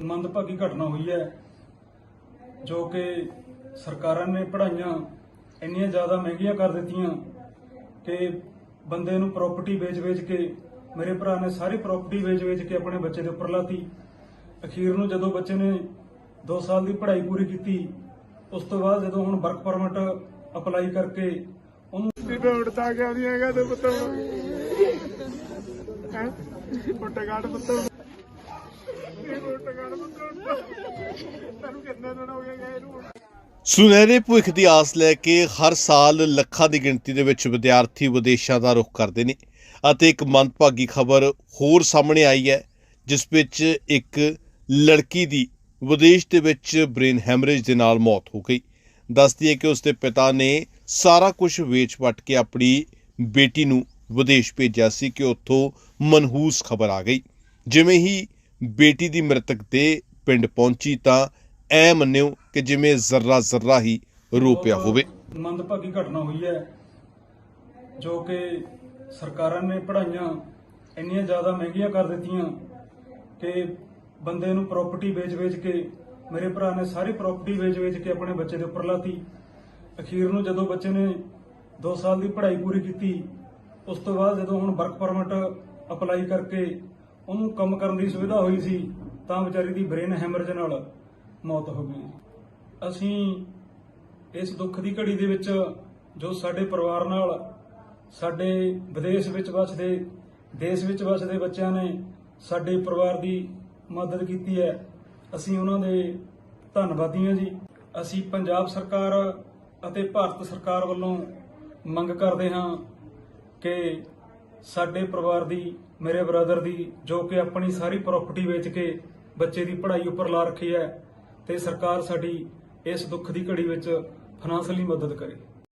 ਮੰਦਭਾਗੀ ਘਟਨਾ ਹੋਈ ਹੈ, ਜੋ ਕਿ ਸਰਕਾਰਾਂ ਨੇ ਪੜ੍ਹਾਈਆਂ ਇੰਨੀਆਂ ਜ਼ਿਆਦਾ ਮਹਿੰਗੀਆਂ ਕਰ ਦਿੱਤੀਆਂ ਕਿ ਬੰਦੇ ਨੂੰ ਪ੍ਰਾਪਰਟੀ ਵੇਚ-ਵੇਚ ਕੇ, ਮੇਰੇ ਭਰਾ ਨੇ ਸਾਰੀ ਪ੍ਰਾਪਰਟੀ ਵੇਚ-ਵੇਚ ਕੇ ਆਪਣੇ ਬੱਚੇ ਦੇ ਉੱਪਰ ਲਾਤੀ। ਅਖੀਰ ਨੂੰ ਜਦੋਂ ਬੱਚੇ ਨੇ 2 ਸਾਲ ਦੀ ਪੜ੍ਹਾਈ ਪੂਰੀ ਕੀਤੀ, ਉਸ ਤੋਂ ਬਾਅਦ ਜਦੋਂ ਹੁਣ ਵਰਕ ਪਰਮਿਟ ਅਪਲਾਈ ਕਰਕੇ ਉਹਨੂੰ ਤੇ ਉੜਤਾ ਨਹੀਂ ਹੈਗਾ ਤੇ ਪੁੱਤ ਹੈ? ਪੁੱਟਗਾੜ ਪੁੱਤ ਇਹ ਸੁਨਹਿਰੇ ਭਵਿੱਖ ਦੀ ਆਸ ਲੈ ਕੇ ਹਰ ਸਾਲ ਲੱਖਾਂ ਦੀ ਗਿਣਤੀ ਦੇ ਵਿੱਚ ਵਿਦਿਆਰਥੀ ਵਿਦੇਸ਼ਾਂ ਦਾ ਰੁਖ ਕਰਦੇ ਨੇ ਅਤੇ ਇੱਕ ਮੰਦਭਾਗੀ ਖਬਰ ਹੋਰ ਸਾਹਮਣੇ ਆਈ ਹੈ, ਜਿਸ ਵਿੱਚ ਇੱਕ ਲੜਕੀ ਦੀ ਵਿਦੇਸ਼ ਦੇ ਵਿੱਚ ਬ੍ਰੇਨ ਹੈਮਰੇਜ ਦੇ ਨਾਲ ਮੌਤ ਹੋ ਗਈ। ਦੱਸਦੀ ਹੈ ਕਿ ਉਸਦੇ ਪਿਤਾ ਨੇ ਸਾਰਾ ਕੁਝ ਵੇਚ-ਵਟ ਕੇ ਆਪਣੀ ਬੇਟੀ ਨੂੰ ਵਿਦੇਸ਼ ਭੇਜਿਆ ਸੀ ਕਿ ਉੱਥੋਂ ਮਨਹੂਸ ਖਬਰ ਆ ਗਈ। ਜਿਵੇਂ ਹੀ ਬੇਟੀ ਦੀ ਮ੍ਰਿਤਕ ਦੇ ਪਿੰਡ ਪਹੁੰਚੀ ਤਾਂ ਐ ਮੰਨਿਓ ਕਿ ਜਿਵੇਂ ਜ਼ਰਰਾ ਜ਼ਰਰਾ ਹੀ ਰੋ ਪਿਆ ਹੋਵੇ। ਮੰਦਭਾਗੀ ਘਟਨਾ ਹੋਈ ਹੈ, ਜੋ ਕਿ ਸਰਕਾਰਾਂ ਨੇ ਪੜ੍ਹਾਈਆਂ ਇੰਨੀਆਂ ਜ਼ਿਆਦਾ ਮਹਿੰਗੀਆਂ ਕਰ ਦਿੱਤੀਆਂ ਕਿ ਬੰਦੇ ਨੂੰ ਪ੍ਰਾਪਰਟੀ ਵੇਚ-ਵੇਚ ਕੇ, ਮੇਰੇ ਭਰਾ ਨੇ ਸਾਰੀ ਪ੍ਰਾਪਰਟੀ ਵੇਚ-ਵੇਚ ਕੇ ਆਪਣੇ ਬੱਚੇ ਦੇ ਉੱਪਰ ਲਾਤੀ। ਅਖੀਰ ਨੂੰ ਜਦੋਂ ਬੱਚੇ ਨੇ 2 ਸਾਲ ਦੀ ਪੜ੍ਹਾਈ ਪੂਰੀ ਕੀਤੀ, ਉਸ ਤੋਂ ਬਾਅਦ ਜਦੋਂ ਹੁਣ ਵਰਕ ਪਰਮਿਟ ਅਪਲਾਈ ਕਰਕੇ ਉਹਨੂੰ ਕੰਮ ਕਰਨ ਦੀ ਸੁਵਿਧਾ ਹੋਈ ਸੀ, ਤਾਂ ਵਿਚਾਰੀ ਦੀ ਬ੍ਰੇਨ ਹੈਮਰੇਜ ਨਾਲ ਮੌਤ ਹੋ ਗਈ। ਅਸੀਂ ਇਸ ਦੁੱਖ ਦੀ ਘੜੀ ਦੇ ਵਿੱਚ ਜੋ ਸਾਡੇ ਪਰਿਵਾਰ ਨਾਲ, ਸਾਡੇ ਵਿਦੇਸ਼ ਵਿੱਚ ਵਸਦੇ, ਦੇਸ਼ ਵਿੱਚ ਵਸਦੇ ਬੱਚਿਆਂ ਨੇ ਸਾਡੇ ਪਰਿਵਾਰ ਦੀ ਮਦਦ ਕੀਤੀ ਹੈ, ਅਸੀਂ ਉਹਨਾਂ ਦੇ ਧੰਨਵਾਦੀ ਹਾਂ ਜੀ। ਅਸੀਂ ਪੰਜਾਬ ਸਰਕਾਰ ਅਤੇ ਭਾਰਤ ਸਰਕਾਰ ਵੱਲੋਂ ਮੰਗ ਕਰਦੇ ਹਾਂ ਕਿ ਸਾਡੇ ਪਰਿਵਾਰ ਦੀ, ਮੇਰੇ ਬ੍ਰਦਰ ਦੀ, ਜੋ ਕਿ ਆਪਣੀ ਸਾਰੀ ਪ੍ਰਾਪਰਟੀ ਵੇਚ ਕੇ ਬੱਚੇ ਦੀ ਪੜ੍ਹਾਈ ਉੱਪਰ ਲਾ ਰੱਖੀ ਹੈ ਤੇ ਸਰਕਾਰ ਸਾਡੀ ਇਸ ਦੁੱਖ ਦੀ ਘੜੀ ਵਿੱਚ ਫਾਈਨਾਂਸ਼ਲੀ ਮਦਦ ਕਰੇ।